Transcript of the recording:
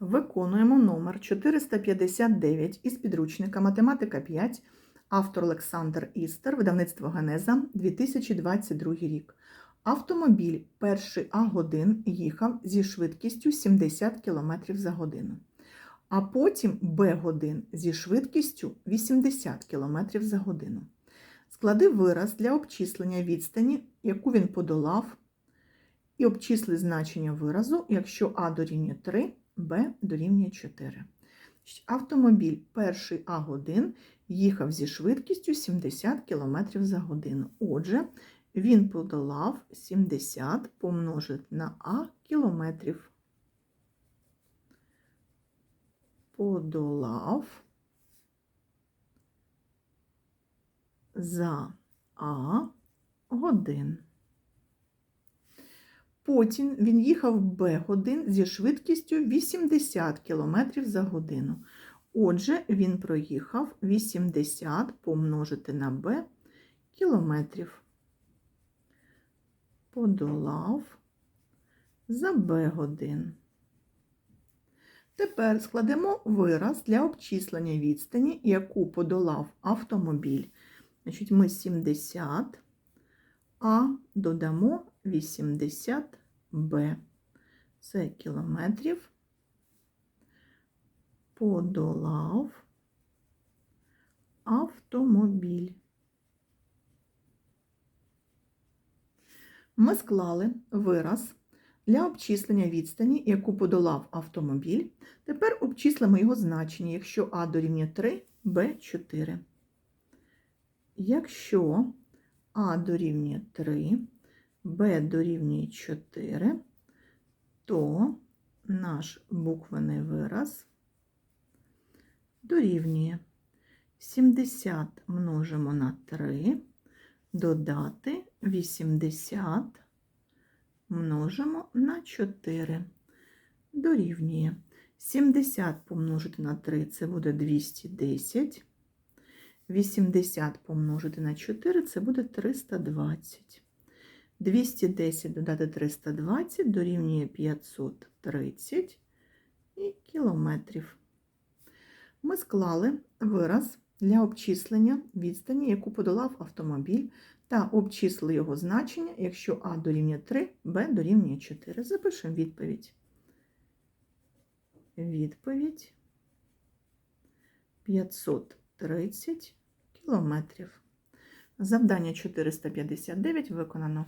Виконуємо номер 459 із підручника Математика 5, автор Олександр Істер, видавництво Генеза, 2022 рік. Автомобіль перший А1 їхав зі швидкістю 70 км за годину, а потім Б1 зі швидкістю 80 км за годину. Склади вираз для обчислення відстані, яку він подолав, і обчисли значення виразу, якщо А дорівнює 3, Б дорівнює 4. Автомобіль перший А1 їхав зі швидкістю 70 км за годину. Отже, він подолав 70 помножити на А кілометрів. Подолав за А годин. Потім він їхав Б годин зі швидкістю 80 км за годину. Отже, він проїхав 80 помножити на Б кілометрів. Подолав за Б годин. Тепер складемо вираз для обчислення відстані, яку подолав автомобіль. Значить, ми 70 А додамо 80 Б. Це кілометрів. Подолав автомобіль. Ми склали вираз для обчислення відстані, яку подолав автомобіль. Тепер обчислимо його значення, якщо А дорівнює 3, Б 4. Якщо А дорівнює 3, Б дорівнює 4, то наш буквений вираз дорівнює 70 множимо на 3, додати 80 множимо на 4. Дорівнює 70 помножити на 3 це буде 210. 80 помножити на 4 це буде 320. 210 додати 320 дорівнює 530 і кілометрів. Ми склали вираз для обчислення відстані, яку подолав автомобіль, та обчислили його значення, якщо А дорівнює 3, Б дорівнює 4. Запишемо відповідь. Відповідь 530 кілометрів. Завдання 459 виконано.